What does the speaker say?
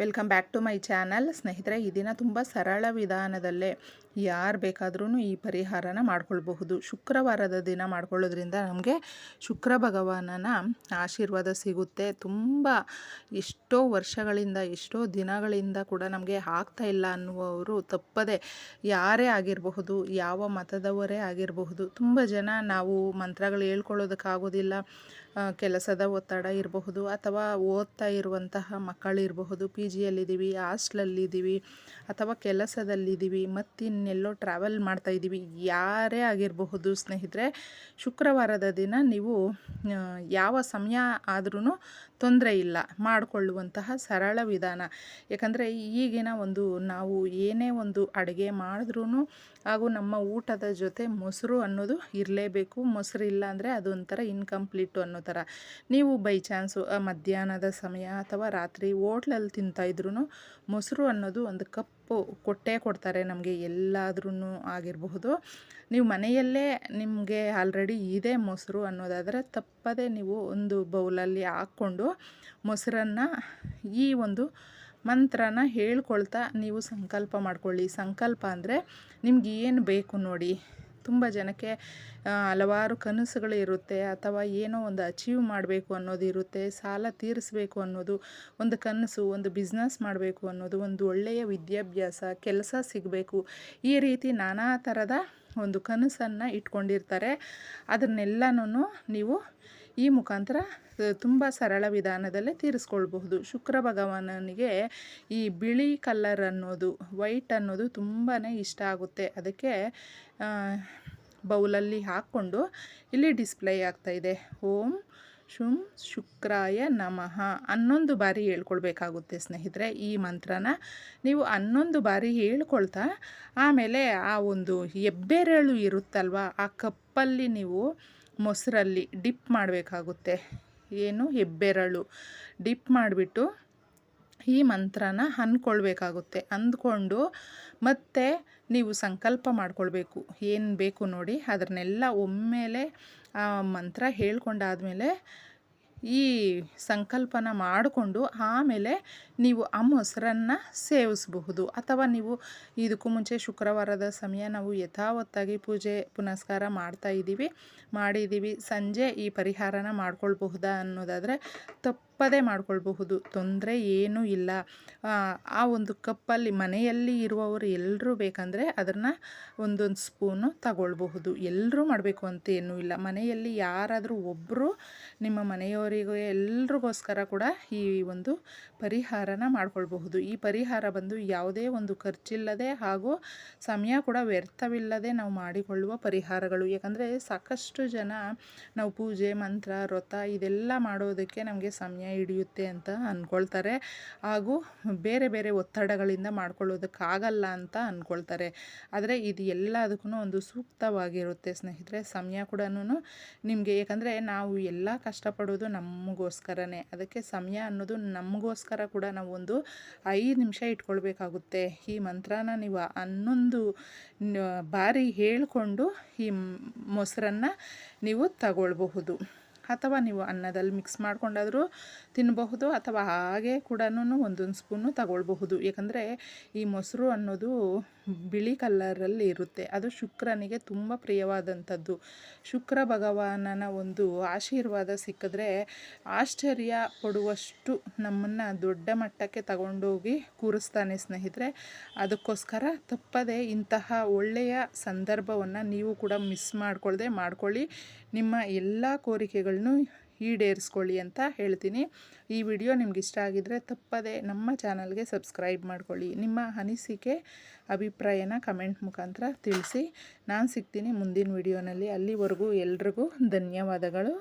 Welcome back to my channel ಸ್ನೇಹಿತರೆ, ಈ ದಿನ ತುಂಬ ಸರಳ ವಿಧಾನದಲ್ಲೇ ಯಾರು ಬೇಕಾದ್ರೂ ಈ ಪರಿಹಾರನ ಮಾಡ್ಕೊಳ್ಬಹುದು. ಶುಕ್ರವಾರದ ದಿನ ಮಾಡ್ಕೊಳ್ಳೋದ್ರಿಂದ ನಮಗೆ ಶುಕ್ರ ಭಗವಾನನ ಆಶೀರ್ವಾದ ಸಿಗುತ್ತೆ. ತುಂಬ ಎಷ್ಟೋ ವರ್ಷಗಳಿಂದ, ಎಷ್ಟೋ ದಿನಗಳಿಂದ ಕೂಡ ನಮಗೆ ಆಗ್ತಾ ಇಲ್ಲ ಅನ್ನುವವರು ತಪ್ಪದೆ ಯಾರೇ ಆಗಿರಬಹುದು, ಯಾವ ಮತದವರೇ ಆಗಿರಬಹುದು, ತುಂಬ ಜನ ನಾವು ಮಂತ್ರಗಳು ಹೇಳ್ಕೊಳ್ಳೋದಕ್ಕಾಗೋದಿಲ್ಲ. ಕೆಲಸದ ಒತ್ತಡ ಇರಬಹುದು ಅಥವಾ ಓದ್ತಾ ಇರುವಂತಹ ಮಕ್ಕಳಿರಬಹುದು. ಪಿ ಜಿಯಲ್ಲಿದ್ದೀವಿ, ಹಾಸ್ಟ್ಲಲ್ಲಿದ್ದೀವಿ ಅಥವಾ ಕೆಲಸದಲ್ಲಿದ್ದೀವಿ, ಮತ್ತಿನ್ನೆಲ್ಲೋ ಟ್ರಾವೆಲ್ ಮಾಡ್ತಾ ಇದ್ದೀವಿ. ಯಾರೇ ಆಗಿರಬಹುದು ಸ್ನೇಹಿತರೆ, ಶುಕ್ರವಾರದ ದಿನ ನೀವು ಯಾವ ಸಮಯ ಆದ್ರೂ ತೊಂದರೆ ಇಲ್ಲ. ಮಾಡಿಕೊಳ್ಳುವಂತಹ ಸರಳ ವಿಧಾನ. ಯಾಕಂದರೆ ಈಗಿನ ಒಂದು ನಾವು ಏನೇ ಒಂದು ಅಡುಗೆ ಮಾಡಿದ್ರೂ ಹಾಗೂ ನಮ್ಮ ಊಟದ ಜೊತೆ ಮೊಸರು ಅನ್ನೋದು ಇರಲೇಬೇಕು. ಮೊಸರು ಇಲ್ಲ ಅಂದರೆ ಅದೊಂಥರ ಇನ್ಕಂಪ್ಲೀಟು ಅನ್ನೋ ಥರ. ನೀವು ಬೈ ಚಾನ್ಸು ಮಧ್ಯಾಹ್ನದ ಸಮಯ ಅಥವಾ ರಾತ್ರಿ ಹೋಟ್ಲಲ್ಲಿ ತಿಂತಾಯಿದ್ರು ಮೊಸರು ಅನ್ನೋದು ಒಂದು ಕಪ್ಪು ಕೊಟ್ಟೇ ಕೊಡ್ತಾರೆ ನಮಗೆ ಎಲ್ಲಾದ್ರೂ ಆಗಿರಬಹುದು. ನೀವು ಮನೆಯಲ್ಲೇ ನಿಮಗೆ ಆಲ್ರೆಡಿ ಇದೆ ಮೊಸರು ಅನ್ನೋದಾದರೆ ತಪ್ಪದೇ ನೀವು ಒಂದು ಬೌಲಲ್ಲಿ ಹಾಕ್ಕೊಂಡು ಮೊಸರನ್ನು ಈ ಒಂದು ಮಂತ್ರನ ಹೇಳ್ಕೊಳ್ತಾ ನೀವು ಸಂಕಲ್ಪ ಮಾಡ್ಕೊಳ್ಳಿ. ಸಂಕಲ್ಪ ಅಂದರೆ ನಿಮ್ಗೆ ಏನು ಬೇಕು ನೋಡಿ. ತುಂಬ ಜನಕ್ಕೆ ಹಲವಾರು ಕನಸುಗಳು ಇರುತ್ತೆ. ಅಥವಾ ಏನೋ ಒಂದು ಅಚೀವ್ ಮಾಡಬೇಕು ಅನ್ನೋದು ಇರುತ್ತೆ. ಸಾಲ ತೀರಿಸಬೇಕು ಅನ್ನೋದು ಒಂದು ಕನಸು, ಒಂದು ಬಿಸ್ನೆಸ್ ಮಾಡಬೇಕು ಅನ್ನೋದು, ಒಂದು ಒಳ್ಳೆಯ ವಿದ್ಯಾಭ್ಯಾಸ, ಕೆಲಸ ಸಿಗಬೇಕು. ಈ ರೀತಿ ನಾನಾ ಥರದ ಒಂದು ಕನಸನ್ನು ಇಟ್ಕೊಂಡಿರ್ತಾರೆ. ಅದನ್ನೆಲ್ಲನೂ ನೀವು ಈ ಮುಖಾಂತರ ತುಂಬ ಸರಳ ವಿಧಾನದಲ್ಲೇ ತೀರಿಸ್ಕೊಳ್ಬಹುದು. ಶುಕ್ರ ಭಗವಾನನಿಗೆ ಈ ಬಿಳಿ ಕಲ್ಲರ್ ಅನ್ನೋದು, ವೈಟ್ ಅನ್ನೋದು ತುಂಬಾ ಇಷ್ಟ ಆಗುತ್ತೆ. ಅದಕ್ಕೆ ಬೌಲಲ್ಲಿ ಹಾಕ್ಕೊಂಡು ಇಲ್ಲಿ ಡಿಸ್ಪ್ಲೇ ಆಗ್ತಾ ಇದೆ. ಓಂ ಶುಂ ಶುಕ್ರಾಯ ನಮಃ. ಹನ್ನೊಂದು ಬಾರಿ ಹೇಳ್ಕೊಳ್ಬೇಕಾಗುತ್ತೆ ಸ್ನೇಹಿತರೆ ಈ ಮಂತ್ರನ. ನೀವು ಹನ್ನೊಂದು ಬಾರಿ ಹೇಳ್ಕೊಳ್ತಾ, ಆಮೇಲೆ ಆ ಒಂದು ಹೆಬ್ಬೆರಳು ಇರುತ್ತಲ್ವ, ಆ ಕಪ್ಪಲ್ಲಿ ನೀವು ಮೊಸರಲ್ಲಿ ಡಿಪ್ ಮಾಡಬೇಕಾಗುತ್ತೆ. ಏನು? ಹೆಬ್ಬೆರಳು. ಡಿಪ್ ಮಾಡಿಬಿಟ್ಟು ಈ ಮಂತ್ರನ ಅಂದ್ಕೊಳ್ಬೇಕಾಗುತ್ತೆ ಅಂದ್ಕೊಂಡು ಮತ್ತೆ ನೀವು ಸಂಕಲ್ಪ ಮಾಡ್ಕೊಳ್ಬೇಕು. ಏನು ಬೇಕು ನೋಡಿ. ಅದನ್ನೆಲ್ಲ ಒಮ್ಮೆಲೆ ಮಂತ್ರ ಹೇಳ್ಕೊಂಡಾದಮೇಲೆ ಈ ಸಂಕಲ್ಪನ ಮಾಡಿಕೊಂಡು ಆಮೇಲೆ ನೀವು ಆ ಮೊಸರನ್ನು ಸೇವಿಸಬಹುದು. ಅಥವಾ ನೀವು ಇದಕ್ಕೂ ಮುಂಚೆ ಶುಕ್ರವಾರದ ಸಮಯ ನಾವು ಯಥಾವತ್ತಾಗಿ ಪೂಜೆ, ಪುನಸ್ಕಾರ ಮಾಡ್ತಾ ಇದ್ದೀವಿ ಮಾಡಿದ್ದೀವಿ ಸಂಜೆ ಈ ಪರಿಹಾರನ ಮಾಡ್ಕೊಳ್ಬಹುದಾ ಅನ್ನೋದಾದರೆ ತಪ್ಪದೇ ಮಾಡ್ಕೊಳ್ಬಹುದು. ತೊಂದರೆ ಏನೂ ಇಲ್ಲ. ಆ, ಒಂದು ಕಪ್ಪಲ್ಲಿ ಮನೆಯಲ್ಲಿ ಇರುವವರು ಎಲ್ಲರೂ ಬೇಕಂದರೆ ಅದನ್ನು ಒಂದೊಂದು ಸ್ಪೂನು ತಗೊಳ್ಬಹುದು. ಎಲ್ಲರೂ ಮಾಡಬೇಕು ಅಂತ ಏನೂ ಇಲ್ಲ. ಮನೆಯಲ್ಲಿ ಯಾರಾದರೂ ಒಬ್ಬರು ನಿಮ್ಮ ಮನೆಯವರಿಗೂ ಎಲ್ರಿಗೋಸ್ಕರ ಕೂಡ ಈ ಒಂದು ಪರಿಹಾರನ ಮಾಡ್ಕೊಳ್ಬಹುದು. ಈ ಪರಿಹಾರ ಬಂದು ಯಾವುದೇ ಒಂದು ಖರ್ಚಿಲ್ಲದೆ ಹಾಗೂ ಸಮಯ ಕೂಡ ವ್ಯರ್ಥವಿಲ್ಲದೆ ನಾವು ಮಾಡಿಕೊಳ್ಳುವ ಪರಿಹಾರಗಳು. ಯಾಕಂದರೆ ಸಾಕಷ್ಟು ಜನ ನಾವು ಪೂಜೆ ಮಂತ್ರ ವ್ರತ ಇದೆಲ್ಲ ಮಾಡೋದಕ್ಕೆ ನಮಗೆ ಸಮಯ ಹಿಡಿಯುತ್ತೆ ಅಂತ ಅಂದ್ಕೊಳ್ತಾರೆ ಹಾಗೂ ಬೇರೆ ಬೇರೆ ಒತ್ತಡಗಳಿಂದ ಮಾಡ್ಕೊಳ್ಳೋದಕ್ಕಾಗಲ್ಲ ಅಂತ ಅಂದ್ಕೊಳ್ತಾರೆ ಆದರೆ ಇದು ಎಲ್ಲದಕ್ಕೂ ಒಂದು ಸೂಕ್ತವಾಗಿರುತ್ತೆ ಸ್ನೇಹಿತರೆ. ಸಮಯ ಕೂಡ ನಿಮಗೆ, ಯಾಕಂದರೆ ನಾವು ಎಲ್ಲ ಕಷ್ಟಪಡೋದು ನಮಗೋಸ್ಕರನೇ. ಅದಕ್ಕೆ ಸಮಯ ಅನ್ನೋದು ನಮಗೋಸ್ಕರ ಕೂಡ ನಾವು ಒಂದು ಐದು ನಿಮಿಷ ಇಟ್ಕೊಳ್ಬೇಕಾಗುತ್ತೆ. ಈ ಮಂತ್ರನ ನೀವು ಹನ್ನೊಂದು ಬಾರಿ ಹೇಳಿಕೊಂಡು ಈ ಮೊಸರನ್ನು ನೀವು ತಗೊಳ್ಬಹುದು. ಅಥವಾ ನೀವು ಅನ್ನದಲ್ಲಿ ಮಿಕ್ಸ್ ಮಾಡ್ಕೊಂಡಾದರೂ ತಿನ್ನಬಹುದು ಅಥವಾ ಹಾಗೆ ಕೂಡ ಒಂದೊಂದು ಸ್ಪೂನು ತಗೊಳ್ಬಹುದು. ಯಾಕಂದರೆ ಈ ಮೊಸರು ಅನ್ನೋದು ಬಿಳಿ ಕಲ್ಲರಲ್ಲಿ ಇರುತ್ತೆ. ಅದು ಶುಕ್ರನಿಗೆ ತುಂಬ ಪ್ರಿಯವಾದಂಥದ್ದು. ಶುಕ್ರ ಭಗವಾನನ ಒಂದು ಆಶೀರ್ವಾದ ಸಿಕ್ಕಿದ್ರೆ ಆಶ್ಚರ್ಯ ಪಡುವಷ್ಟು ನಮ್ಮನ್ನು ದೊಡ್ಡ ಮಟ್ಟಕ್ಕೆ ತಗೊಂಡೋಗಿ ಕೂರಿಸ್ತಾನೆ ಸ್ನೇಹಿತರೆ. ಅದಕ್ಕೋಸ್ಕರ ತಪ್ಪದೆ ಇಂತಹ ಒಳ್ಳೆಯ ಸಂದರ್ಭವನ್ನು ನೀವು ಕೂಡ ಮಿಸ್ ಮಾಡಿಕೊಳ್ಳದೆ ಮಾಡ್ಕೊಳ್ಳಿ. ನಿಮ್ಮ ಎಲ್ಲ ಕೋರಿಕೆಗಳನ್ನು ಈಡೇರಿಸ್ಕೊಳ್ಳಿ ಅಂತ ಹೇಳ್ತೀನಿ. ಈ ವಿಡಿಯೋ ನಿಮ್ಗೆ ಇಷ್ಟ ಆಗಿದ್ರೆ ತಪ್ಪದೇ ನಮ್ಮ ಚಾನಲ್ಗೆ ಸಬ್ಸ್ಕ್ರೈಬ್ ಮಾಡ್ಕೊಳ್ಳಿ. ನಿಮ್ಮ ಅನಿಸಿಕೆ, ಅಭಿಪ್ರಾಯನ ಕಮೆಂಟ್ ಮುಖಾಂತರ ತಿಳಿಸಿ. ನಾನು ಸಿಗ್ತೀನಿ ಮುಂದಿನ ವಿಡಿಯೋನಲ್ಲಿ. ಅಲ್ಲಿವರೆಗೂ ಎಲ್ರಿಗೂ ಧನ್ಯವಾದಗಳು.